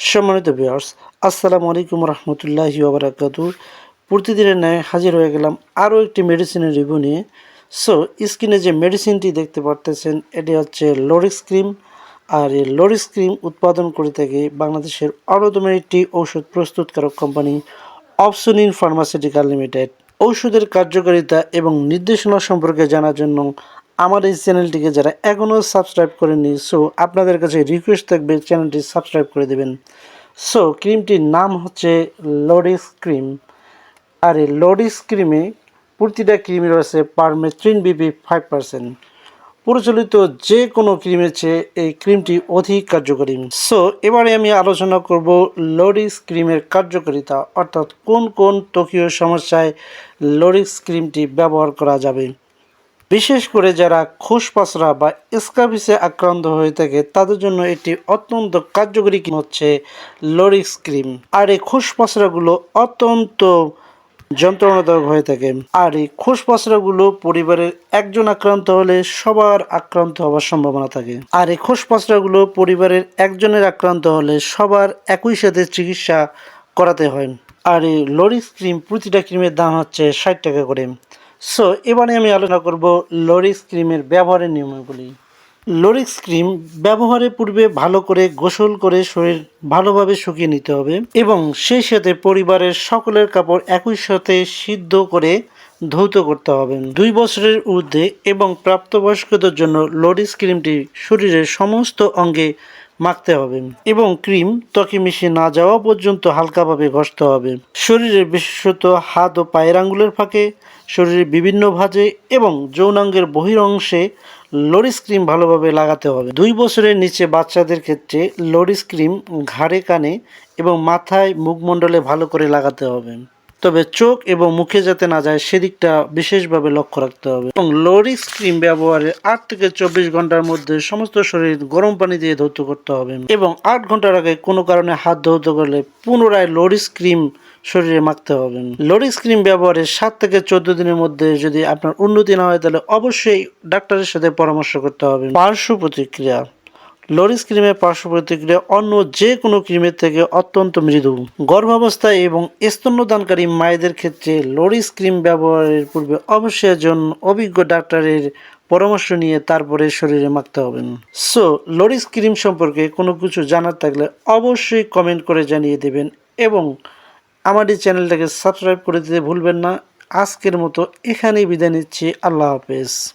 সম্মানিত বিয়ার্স আসসালামু আলাইকুম রহমতুল্লাহি ওবরাকাতু প্রতিদিনের ন্যায় হাজির হয়ে গেলাম আরও একটি মেডিসিনের রিভিউ নিয়ে। সো স্কিনে যে মেডিসিনটি দেখতে পারতেছেন, এটি হচ্ছে লোরিক্স ক্রিম আর এই লোরিক্স ক্রিম উৎপাদন করে থাকে বাংলাদেশের অন্যতম একটি ঔষধ প্রস্তুতকারক কোম্পানি অপসনিন ফার্মাসিউটিক্যাল লিমিটেড ঔষধের কার্যকারিতা এবং নির্দেশনা সম্পর্কে জানার জন্য আমার এই চ্যানেলটিকে যারা এখনও সাবস্ক্রাইব করেননি সো আপনাদের কাছে রিকোয়েস্ট থাকবে চ্যানেলটি সাবস্ক্রাইব করে দেবেন। সো ক্রিমটির নাম হচ্ছে লোডিস ক্রিম আর এই লোডিস ক্রিমে প্রতিটা ক্রিমে রয়েছে পারমেথ্রিন বিপি ফাইভ পার্সেন্ট প্রচলিত যে কোনো ক্রিমের চেয়ে এই ক্রিমটি অধিক কার্যকরী। সো এবারে আমি আলোচনা করব লোরিক্স ক্রিমের কার্যকারিতা, অর্থাৎ কোন কোন ত্বকীয় সমস্যায় লোরিক্স ক্রিমটি ব্যবহার করা যাবে। বিশেষ করে যারা খোসপাসরা বা স্কাবিসে আক্রান্ত হয়ে থাকে, তাদের জন্য এটি অত্যন্ত কার্যকরী হচ্ছে লোরিক্স ক্রিম। আর এই খোসপাসরাগুলো অত্যন্ত যন্ত্রণাদায়ক হয়ে থাকে। আর এই খোসপাসরাগুলো পরিবারের একজন আক্রান্ত হলে সবার আক্রান্ত হওয়ার সম্ভাবনা থাকে। আর এই খোসপাসরাগুলো পরিবারের একজনের আক্রান্ত হলে সবার একই সাথে চিকিৎসা করাতে হয়। আর এই লোরিক্স ক্রিম প্রতিটা ক্রিমের দাম হচ্ছে ষাট টাকা করে। সো এবারে আমি আলোচনা করব লোরিক্স ক্রিমের ব্যবহারের নিয়মগুলি লোরিক্স ক্রিম ব্যবহারের পূর্বে ভালো করে গোসল করে শরীর ভালোভাবে শুকিয়ে নিতে হবে এবং সেই সাথে পরিবারের সকলের কাপড় একই সাথে সিদ্ধ করে ধৌত করতে হবে। দুই বছরের ঊর্ধ্বে এবং প্রাপ্তবয়স্কদের জন্য লোরিক্স ক্রিমটি শরীরের সমস্ত অঙ্গে মাখতে হবে। এবং ক্রিম ত্বকে মিশে না যাওয়া পর্যন্ত হালকাভাবে ঘষতে হবে। শরীরের বিশেষত হাত ও পায়ের আঙ্গুলের ফাঁকে শরীরের বিভিন্ন ভাজে এবং যৌনাঙ্গের বহির অংশে লোরিস ক্রিম ভালোভাবে লাগাতে হবে। দুই বছরের নিচে বাচ্চাদের ক্ষেত্রে লোরিস ক্রিম ঘাড়ে, কানে এবং মাথায় মুখমণ্ডলে ভালো করে লাগাতে হবে। তবে চোখ এবং মুখে যাতে না যায়, সেদিকটা বিশেষভাবে লক্ষ্য রাখতে হবে। এবং লোরিক্স ক্রিম ব্যবহারের আট থেকে চব্বিশ ঘণ্টার মধ্যে সমস্ত শরীর গরম পানি দিয়ে ধৌত করতে হবে। এবং আট ঘণ্টার আগে কোনো কারণে হাত ধৌত করলে পুনরায় লোরিক্স ক্রিম শরীরে মাখতে হবে। লোরিক্স ক্রিম ব্যবহারের সাত থেকে চোদ্দ দিনের মধ্যে যদি আপনার উন্নতি না হয়, তাহলে অবশ্যই ডাক্তারের সাথে পরামর্শ করতে হবে। পার্শ্ব প্রতিক্রিয়া। লোরিস ক্রিমের পার্শ্ব প্রতিক্রিয়া অন্য যে কোনো ক্রিমের থেকে অত্যন্ত মৃদু। গর্ভাবস্থায় এবং স্তন্যদানকারী মায়েদের ক্ষেত্রে লোরিস ক্রিম ব্যবহারের পূর্বে অবশ্যই একজন অভিজ্ঞ ডাক্তারের পরামর্শ নিয়ে তারপরে শরীরে মাখতে হবেন। সো, লোরিস ক্রিম সম্পর্কে কোনো কিছু জানার থাকলে অবশ্যই কমেন্ট করে জানিয়ে দেবেন এবং আমার এই চ্যানেলটাকে সাবস্ক্রাইব করে দিতে ভুলবেন না। আজকের মতো এখানেই বিদায় নিচ্ছি। আল্লাহ হাফেজ।